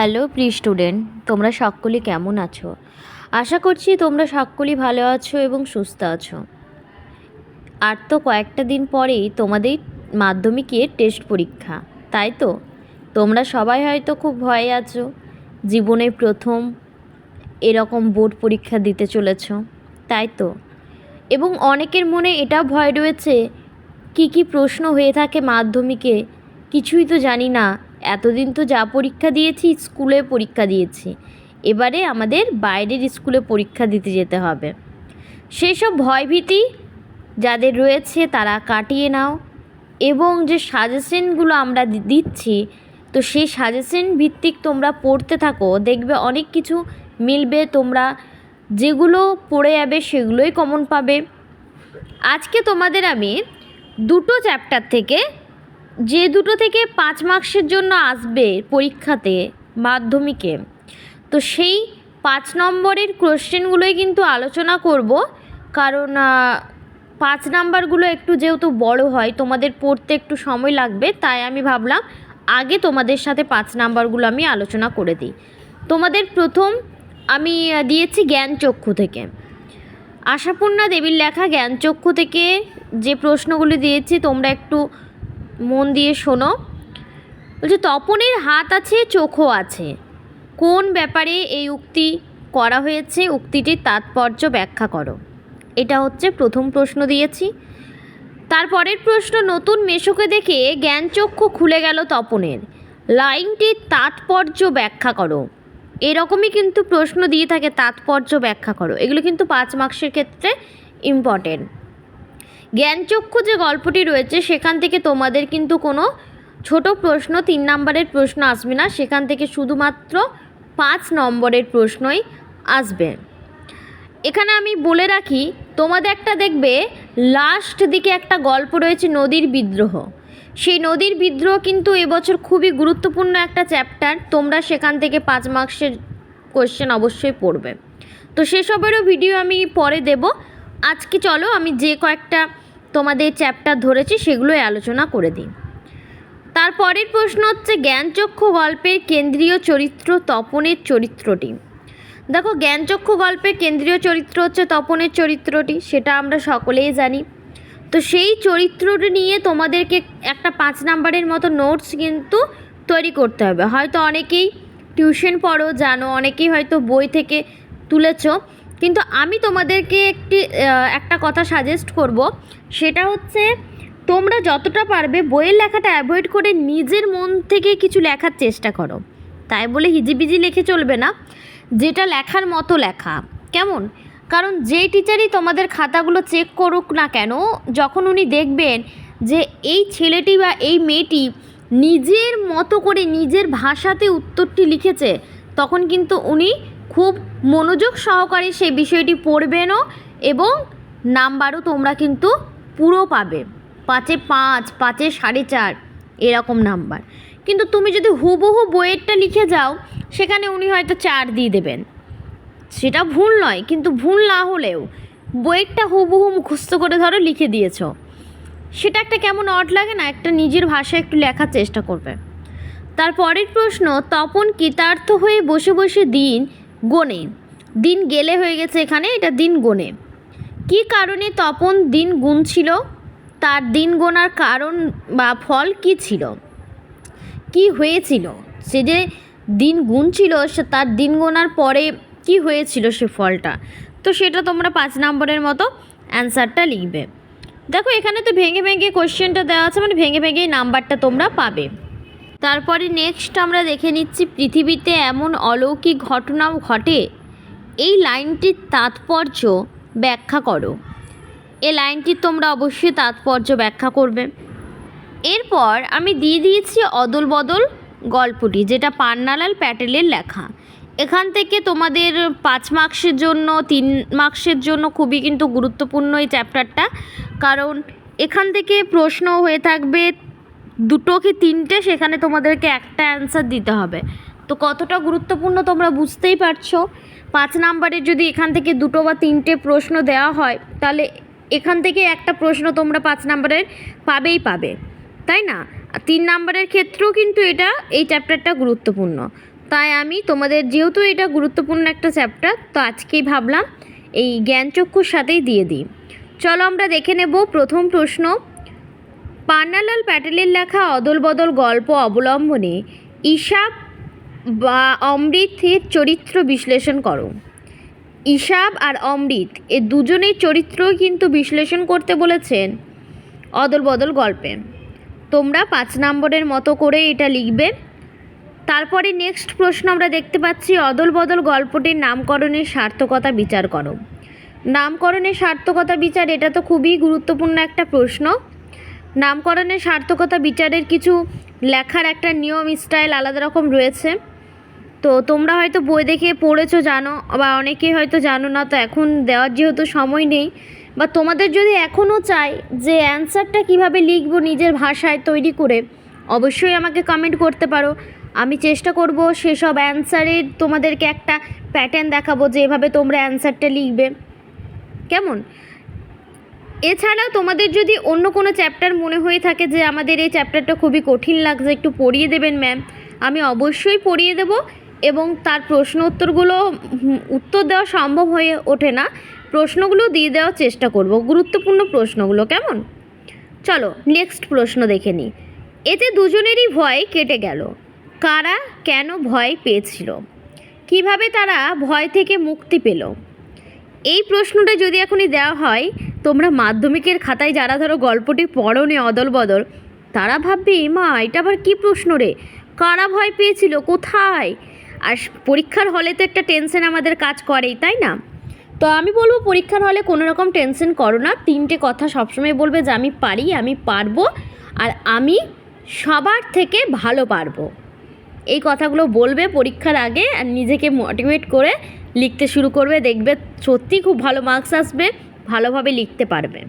Hello pre student তোমরা সকলে কেমন আছো? আশা করছি তোমরা সকলেই ভালো আছো এবং সুস্থ আছো। আর তো কয়েকটা দিন পরেই তোমাদের মাধ্যমিকের টেস্ট পরীক্ষা, তাই তো? তোমরা সবাই হয়তো খুব ভয়ে আছো, জীবনে প্রথম এরকম বোর্ড পরীক্ষা দিতে চলেছ, তাই তো? এবং অনেকের মনে এটা ভয় রয়েছে, কি কি প্রশ্ন হয়ে থাকে মাধ্যমিকে, কিছুই তো জানি না এতদিন তো যা পরীক্ষা দিয়েছি, স্কুলে পরীক্ষা দিয়েছি। এবারে আমাদের বাইরের স্কুলে পরীক্ষা দিতে যেতে হবে। সেই সব ভয়ভীতি যাদের রয়েছে তারা কাটিয়ে নাও এবং যে সাজেশনগুলো আমরা দিচ্ছি, তো সেই সাজেশন ভিত্তিক তোমরা পড়তে থাকো। দেখবে অনেক কিছু মিলবে, তোমরা যেগুলো পড়ে যাবে সেগুলোই কমন পাবে। আজকে তোমাদের আমি দুটো চ্যাপ্টার থেকে যে দুটো থেকে পাঁচ মার্কসের জন্য আসবে পরীক্ষাতে মাধ্যমিকে, তো সেই পাঁচ নম্বরের কোশ্চেনগুলোই কিন্তু আলোচনা করব। কারণ পাঁচ নাম্বারগুলো একটু যেহেতু বড় হয়, তোমাদের পড়তে একটু সময় লাগবে, তাই আমি ভাবলাম আগে তোমাদের সাথে পাঁচ নাম্বারগুলো আমি আলোচনা করে দিই। তোমাদের প্রথম আমি দিয়েছি জ্ঞানচক্ষু থেকে। আশাপূর্ণা দেবীর লেখা জ্ঞানচক্ষু থেকে যে প্রশ্নগুলি দিয়েছি, তোমরা একটু মন দিয়ে শোনো। বলছে, তপনের হাত আছে, চোখও আছে। কোন ব্যাপারে এই উক্তি করা হয়েছে, উক্তিটির তাৎপর্য ব্যাখ্যা করো। এটা হচ্ছে প্রথম প্রশ্ন দিয়েছি। তারপরের প্রশ্ন, নতুন মেশোকে দেখে জ্ঞানচক্ষু খুলে গেল তপনের। লাইনটির তাৎপর্য ব্যাখ্যা করো। এরকমই কিন্তু প্রশ্ন দিয়ে থাকে, তাৎপর্য ব্যাখ্যা করো। এগুলো কিন্তু পাঁচ মার্কসের ক্ষেত্রে ইম্পর্টেন্ট জ্ঞানচক্ষু যে গল্পটি রয়েছে, সেখান থেকে তোমাদের কিন্তু কোনো ছোট প্রশ্ন, তিন নম্বরের প্রশ্ন আসবে না। সেখান থেকে শুধুমাত্র পাঁচ নম্বরের প্রশ্নই আসবে। এখানে আমি বলে রাখি, তোমাদের একটা দেখবে লাস্ট দিকে একটা গল্প রয়েছে, নদীর বিদ্রোহ। সেই নদীর বিদ্রোহ কিন্তু এবছর খুবই গুরুত্বপূর্ণ একটা চ্যাপ্টার তোমরা সেখান থেকে পাঁচ মার্কসের কোয়েশ্চেন অবশ্যই পড়বে। তো সেসবেরও ভিডিও আমি পরে দেব। আজকে চলো আমি যে কয়েকটা তোমাদের চ্যাপ্টার ধরেছি সেগুলোই আলোচনা করে দিই। তারপরের প্রশ্ন হচ্ছে জ্ঞানচক্ষু গল্পের কেন্দ্রীয় চরিত্র তপনের চরিত্রটি। দেখো জ্ঞানচক্ষু গল্পের কেন্দ্রীয় চরিত্র হচ্ছে তপনের চরিত্রটি, সেটা আমরা সকলেই জানি। তো সেই চরিত্রটি নিয়ে তোমাদেরকে একটা পাঁচ নাম্বারের মতো নোটস কিন্তু তৈরি করতে হবে। হয়তো অনেকেই টিউশন পড়ো, জানো, অনেকেই হয়তো বই থেকে তুলেছো। কিন্তু আমি তোমাদেরকে একটি একটা কথা সাজেস্ট করব। সেটা হচ্ছে, তোমরা যতটা পারবে বইয়ের লেখাটা অ্যাভয়েড করে নিজের মন থেকে কিছু লেখার চেষ্টা করো। তাই বলে হিজিবিজি লেখে চলবে না। যেটা লেখার মতো লেখা। কেমন? কারণ যেই টিচারই তোমাদের খাতাগুলো চেক করুক না কেন, যখন উনি দেখবেন যে এই ছেলেটি বা এই মেয়েটি নিজের মতো করে নিজের ভাষাতে উত্তরটি লিখেছে, তখন কিন্তু উনি খুব মনোযোগ সহকারে সেই বিষয়টি পড়বেনও এবং নাম্বারও তোমরা কিন্তু পুরো পাবে। পাঁচে পাঁচ, পাঁচে সাড়ে চার, এরকম নাম্বার। কিন্তু তুমি যদি হুবহু বইয়েরটা লিখে যাও, সেখানে উনি হয়তো চার দিয়ে দেবেন। সেটা ভুল নয়, কিন্তু ভুল না হলেও বইয়েরটা হুবহু মুখস্থ করে ধরো লিখে দিয়েছ। সেটা একটা কেমন অট লাগে না, একটা নিজের ভাষায় একটু লেখার চেষ্টা করবে। তারপরের প্রশ্ন, তপন কৃতার্থ হয়ে বসে বসে দিন গোনে। দিন গেলে হয়ে গেছে এখানে, এটা দিন গোনে। কী কারণে তপন দিন গুনছিল? তার দিন গোনার কারণ বা ফল কী ছিল? কি হয়েছিল? সে যে দিন গুনছিল, সে তার দিন গোনার পরে কি হয়েছিল সে ফলটা? তো সেটা তোমরা পাঁচ নম্বরের মতো অ্যান্সারটা লিখবে। দেখো, এখানে তো ভেঙে ভেঙে কোশ্চেনটা দেওয়া আছে মানে ভেঙে ভেঙেই নাম্বারটা তোমরা পাবে। তারপরে নেক্সট আমরা দেখে নিচ্ছি পৃথিবীতে এমন অলৌকিক ঘটনাও ঘটে। এই লাইনটির তাৎপর্য ব্যাখ্যা করো। এই লাইনটির তোমরা অবশ্যই তাৎপর্য ব্যাখ্যা করবে। এরপর আমি দিয়ে দিয়েছি অদল বদল গল্পটি, যেটা পান্নালাল প্যাটেলের লেখা। এখান থেকে তোমাদের পাঁচ মার্কসের জন্য, তিন মার্কসের জন্য খুবই কিন্তু গুরুত্বপূর্ণ এই চ্যাপ্টারটা কারণ এখান থেকে প্রশ্ন হয়ে থাকবে দুটো কি তিনটে? সেখানে তোমাদেরকে একটা অ্যান্সার দিতে হবে। তো কতটা গুরুত্বপূর্ণ তোমরা বুঝতেই পারছ? পাঁচ নাম্বারের যদি এখান থেকে দুটো বা তিনটে প্রশ্ন দেওয়া হয়, তাহলে এখান থেকে একটা প্রশ্ন তোমরা পাঁচ নাম্বারের পাবেই পাবে। তাই না? তিন নাম্বারের ক্ষেত্রেও কিন্তু এটা, এই চ্যাপ্টারটা গুরুত্বপূর্ণ। তাই আমি তোমাদের যেহেতু এটা গুরুত্বপূর্ণ একটা চ্যাপ্টার তো আজকেই ভাবলাম এই জ্ঞানচক্ষুর সাথেই দিয়ে দিই। চলো আমরা দেখে নেব প্রথম প্রশ্ন। পান্নালাল প্যাটেলের লেখা অদল বদল গল্প অবলম্বনে ঈশাব বা অমৃতের চরিত্র বিশ্লেষণ করো। ঈশাব আর অমৃত এ দুজনের চরিত্রই কিন্তু বিশ্লেষণ করতে বলেছেন অদল বদল গল্পে। তোমরা পাঁচ নম্বরের মতো করে এটা লিখবে। তারপরে নেক্সট প্রশ্ন আমরা দেখতে পাচ্ছি অদল বদল গল্পটির নামকরণের সার্থকতা বিচার করো। নামকরণের সার্থকতা বিচার এটা তো খুবই গুরুত্বপূর্ণ একটা প্রশ্ন। নামকরণের সার্থকতা বিচারের কিছু লেখার একটা নিয়ম, স্টাইল আলাদা রকম রয়েছে। তো তোমরা হয়তো বই দেখে পড়েছো, জানো, বা অনেকে হয়তো জানো না, তো এখন দেওয়ার যেহেতু সময় নেই। বা তোমাদের যদি এখনও চাই যে অ্যান্সারটা কীভাবে লিখব নিজের ভাষায় তৈরি করে, অবশ্যই আমাকে কমেন্ট করতে পারো। আমি চেষ্টা করব সেসব অ্যান্সারের তোমাদেরকে একটা প্যাটার্ন দেখাবো যে এভাবে তোমরা অ্যান্সারটা লিখবে। কেমন? এছাড়াও তোমাদের যদি অন্য কোনো চ্যাপ্টার মনে হয়ে থাকে যে আমাদের এই চ্যাপ্টারটা খুবই কঠিন লাগছে, একটু পড়িয়ে দেবেন ম্যাম আমি অবশ্যই পড়িয়ে দেব এবং তার প্রশ্ন উত্তরগুলো উত্তর দেওয়া সম্ভব হয়ে ওঠে না। প্রশ্নগুলো দিয়ে দেওয়ার চেষ্টা করব, গুরুত্বপূর্ণ প্রশ্নগুলো, কেমন? চলো নেক্সট প্রশ্ন দেখে নিই। এতে দুজনেরই ভয় কেটে গেল। কারা কেন ভয় পেয়েছিল? কীভাবে তারা ভয় থেকে মুক্তি পেল? এই প্রশ্নটা যদি এখনই দেওয়া হয় তোমরা মাধ্যমিকের খাতায় যারা ধরো গল্পটি পড়োনি অদল বদল তারা ভাববে, মা, এটা আবার কী প্রশ্ন রে? কারা ভয় পেয়েছিল? কোথায়? আর পরীক্ষার হলে তো একটা টেনশন আমাদের কাজ করেই, তাই না? তো আমি বলব, পরীক্ষার হলে কোনো রকম টেনশন করো না। তিনটে কথা সবসময় বলবে যে, আমি পারি, আমি পারব, আর আমি সবার থেকে ভালো পারব। এই কথাগুলো বলবে পরীক্ষার আগে, আর নিজেকে মোটিভেট করে লিখতে শুরু করবে, দেখবে সত্যি খুব ভালো মার্কস আসবে। ভালোভাবে লিখতে পারবে।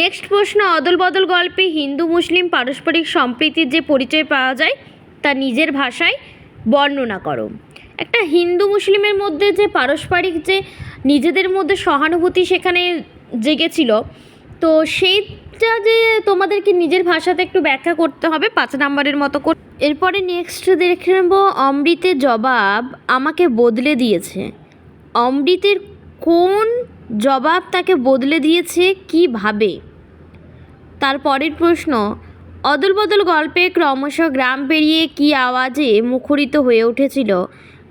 নেক্সট প্রশ্ন, অদল বদল গল্পে হিন্দু, মুসলিম, পারস্পরিক সম্প্রীতির যে পরিচয় পাওয়া যায়, তা নিজের ভাষায় বর্ণনা করো। একটা হিন্দু মুসলিমের মধ্যে যে পারস্পরিক যে নিজেদের মধ্যে সহানুভূতি সেখানে জেগেছিল, তো সেইটা যে তোমাদেরকে নিজের ভাষাতে একটু ব্যাখ্যা করতে হবে, পাঁচ নাম্বারের মতো করে। এরপরে নেক্সট দেখে নেব, অমৃতের জবাব আমাকে বদলে দিয়েছে। অমৃতের কোন জবাব তাকে বদলে দিয়েছে কীভাবে তার পরের প্রশ্ন, অদল বদল গল্পে ক্রমশ গ্রাম পেরিয়ে কি আওয়াজে মুখরিত হয়ে উঠেছিল?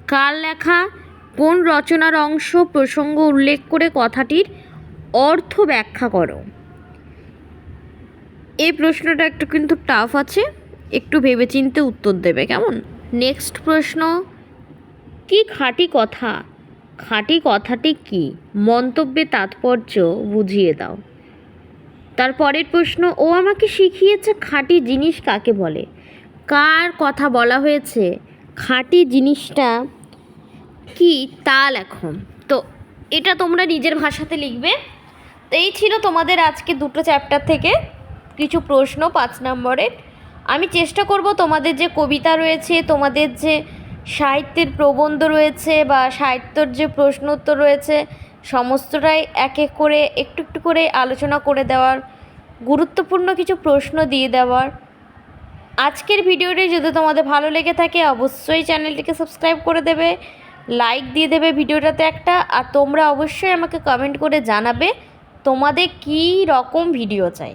কার লেখা? কোন রচনার অংশ প্রসঙ্গ উল্লেখ করে কথাটির অর্থ ব্যাখ্যা করো? এই প্রশ্নটা একটু কিন্তু টাফ আছে। একটু ভেবেচিন্তে উত্তর দেবে, কেমন? নেক্সট প্রশ্ন, কি খাঁটি কথা খাঁটি কথাটি কি? মন্তব্যে তাৎপর্য বুঝিয়ে দাও। তার পরের প্রশ্ন, ও আমাকে শিখিয়েছে খাঁটি জিনিস কাকে বলে? কার কথা বলা হয়েছে? খাঁটি জিনিসটা কি তা লেখো তো এটা তোমরা নিজের ভাষাতে লিখবে। তো এই ছিল তোমাদের আজকে দুটো চ্যাপ্টার থেকে কিছু প্রশ্ন পাঁচ নম্বরের। আমি চেষ্টা করব তোমাদের যে কবিতা রয়েছে, তোমাদের যে সাহিত্যের প্রবন্ধ রয়েছে বা সাহিত্যর যে প্রশ্ন উত্তর রয়েছে, সমস্তটাই এক এক করে একটু একটু করে আলোচনা করে দেওয়ার, গুরুত্বপূর্ণ কিছু প্রশ্ন দিয়ে দেওয়ার। আজকের ভিডিওটি যদি তোমাদের ভালো লেগে থাকে, অবশ্যই চ্যানেলটিকে সাবস্ক্রাইব করে দেবে, লাইক দিয়ে দেবে ভিডিওটাতে একটা, আর তোমরা অবশ্যই আমাকে কমেন্ট করে জানাবে তোমাদের কী রকম ভিডিও চাই।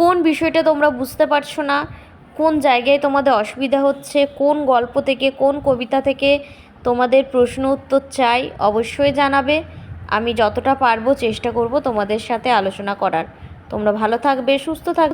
কোন বিষয়টা তোমরা বুঝতে পারছ না কোন জায়গায় তোমাদের অসুবিধা হচ্ছে, কোন গল্প থেকে, কোন কবিতা থেকে তোমাদের প্রশ্ন উত্তর চাই অবশ্যই জানাবে। আমি যতটা পারব চেষ্টা করব তোমাদের সাথে আলোচনা করার। তোমরা ভালো থাকবে, সুস্থ থাকবে